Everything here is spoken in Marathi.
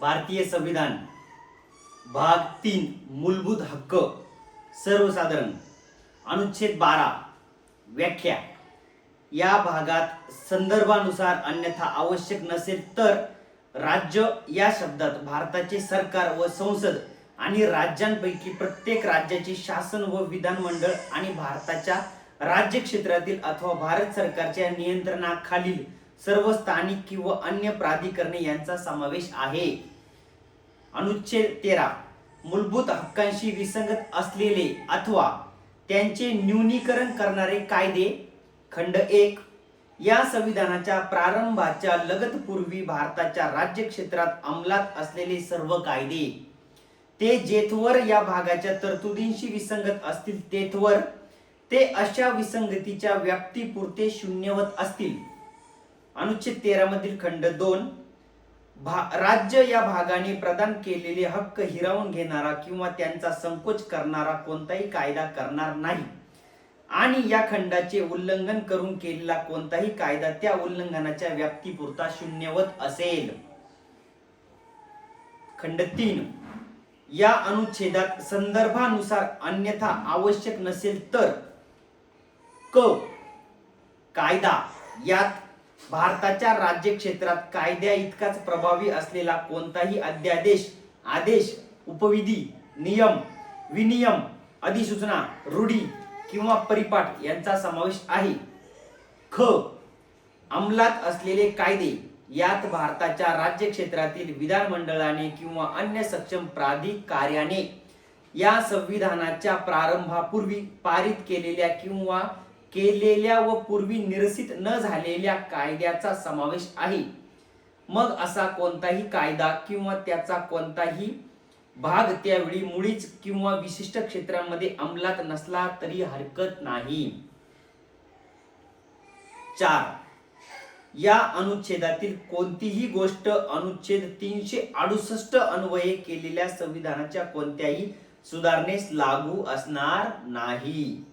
भारतीय संविधान भाग तीन मूलभूत हक्क सर्वसाधारण अनुच्छेद बारा व्याख्या. या भागात संदर्भानुसार अन्यथा आवश्यक नसेल तर राज्य या शब्दात भारताचे सरकार व संसद आणि राज्यांपैकी प्रत्येक राज्याचे शासन व विधानमंडळ आणि भारताच्या राज्य क्षेत्रातील अथवा भारत सरकारच्या नियंत्रणाखालील सर्व स्थानिक किंवा अन्य प्राधिकरणे यांचा समावेश आहे. अनुच्छेद तेरा. मूलभूत हक्कांशी विसंगत असलेले अथवा त्यांचे न्यूनीकरण करणारे कायदे. खंड एक. या संविधानाच्या प्रारंभाच्या लगतपूर्वी भारताच्या राज्य क्षेत्रात अंमलात असलेले सर्व कायदे. ते जेथवर या भागाच्या तरतुदींशी विसंगत असतील तेथवर ते अशा विसंगतीच्या व्याप्तीपुरते शून्यवत असतील. अनुच्छेद तेरा मधील खंड दोन भा राज्य या भागाने प्रदान केलेले हक्क हिरावून घेणारा किंवा त्यांचा संकोच करणारा कोणताही कायदा करणार नाही. आणि या खंडाचे उल्लंघन करून केलेला कोणताही कायदा त्या उल्लंघनाच्या व्याप्तीपुरता शून्यवत असेल. खंड तीन या अनुच्छेदात संदर्भानुसार अन्यथा आवश्यक नसेल तर क कायदा यात भारताच्या राज्य क्षेत्रात कायद्या इतकाच प्रभावी असलेला कोणताही अध्यादेश आदेश उपविधी नियम विनियम अधिसूचना रूढी किंवा परिपाठ यांचा समावेश आहे. ख. अंमलात असलेले कायदे यात भारताच्या राज्य क्षेत्रातील विधानमंडळाने किंवा अन्य सक्षम प्राधिकार्याने या संविधानाच्या प्रारंभापूर्वी पारित केलेल्या किंवा केलेल्या व पूर्वी निरसित न झालेल्या कायद्याचा समावेश आहे. मग असा कोणताही कायदा किंवा त्याचा कोणताही भाग त्यावेळी मुळीच किंवा विशिष्ट क्षेत्रांमध्ये अंमलात नसला तरी हरकत नाही. चार. या अनुच्छेदातील कोणतीही गोष्ट अनुच्छेद तीनशे अडुसष्ट अन्वये केलेल्या संविधानाच्या कोणत्याही सुधारणेस लागू असणार नाही.